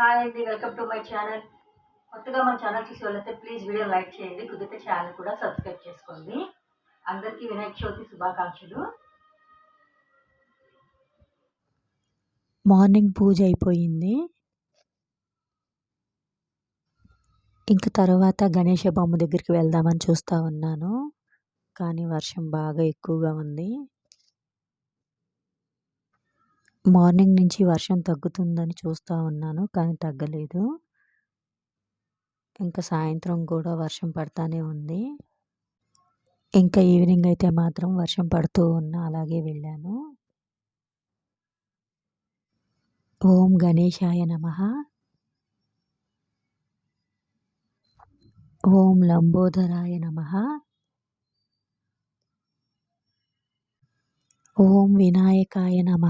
Hi అండి welcome to my channel కొత్తగా మన ఛానల్ చూసి వాళ్ళైతే ప్లీజ్ వీడియో లైక్ చేయండి. కుదిరితే ఛానల్ కూడా సబ్స్క్రైబ్ చేసుకోండి. అందరికీ వినాయక చవితి శుభాకాంక్షలు. మార్నింగ్ పూజ అయిపోయింది. ఇంక తర్వాత గణేష బొమ్మ దగ్గరికి వెళ్దామని చూస్తూ ఉన్నాను. కానీ వర్షం బాగా ఎక్కువగా ఉంది. మార్నింగ్ నుంచి వర్షం తగ్గుతుందని చూస్తూ ఉన్నాను కానీ తగ్గలేదు. ఇంకా సాయంత్రం కూడా వర్షం పడతానే ఉంది. ఇంకా ఈవినింగ్ అయితే మాత్రం వర్షం పడుతూ ఉన్నా అలాగే వెళ్ళాను. ఓం గణేశాయ నమ. ఓం లంబోదరాయ నమ. ఓం వినాయకాయ నమ.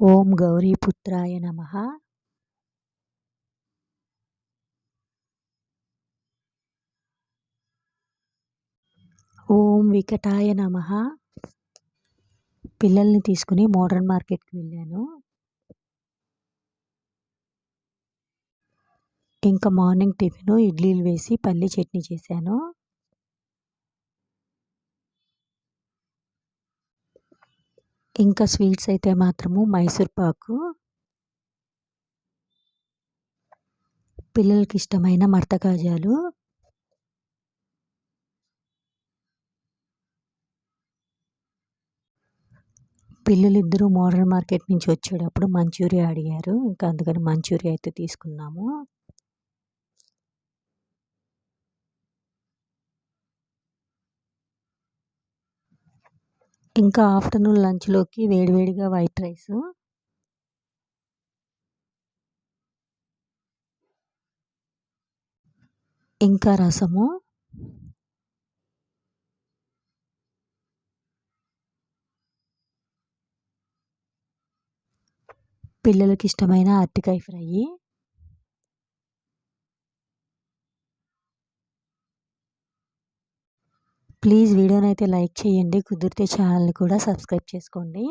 ఓం గౌరీపుత్రాయ నమ. ఓం వికటాయ నమ. పిల్లల్ని తీసుకుని మోడర్న్ మార్కెట్కి వెళ్ళాను. ఇంకా మార్నింగ్ టిఫిన్ ఇడ్లీలు వేసి పల్లి చట్నీ చేశాను. ఇంకా స్వీట్స్ అయితే మాత్రము మైసూర్ పాకు. పిల్లలకి ఇష్టమైన మడత కాజాలు పిల్లలిద్దరూ మోడల్ మార్కెట్ నుంచి వచ్చేటప్పుడు మంచూరియా అడిగారు. ఇంకా అందుకని మంచూరియా అయితే తీసుకున్నాము. ఇంకా ఆఫ్టర్నూన్ లంచ్లోకి వేడివేడిగా వైట్ రైస్. ఇంకా రసము. పిల్లలకి ఇష్టమైన అరటికాయ ఫ్రై. ప్లీజ్ వీడియోని అయితే లైక్ చేయండి. కుదిరితే ఛానల్ని కూడా సబ్స్క్రైబ్ చేసుకోండి.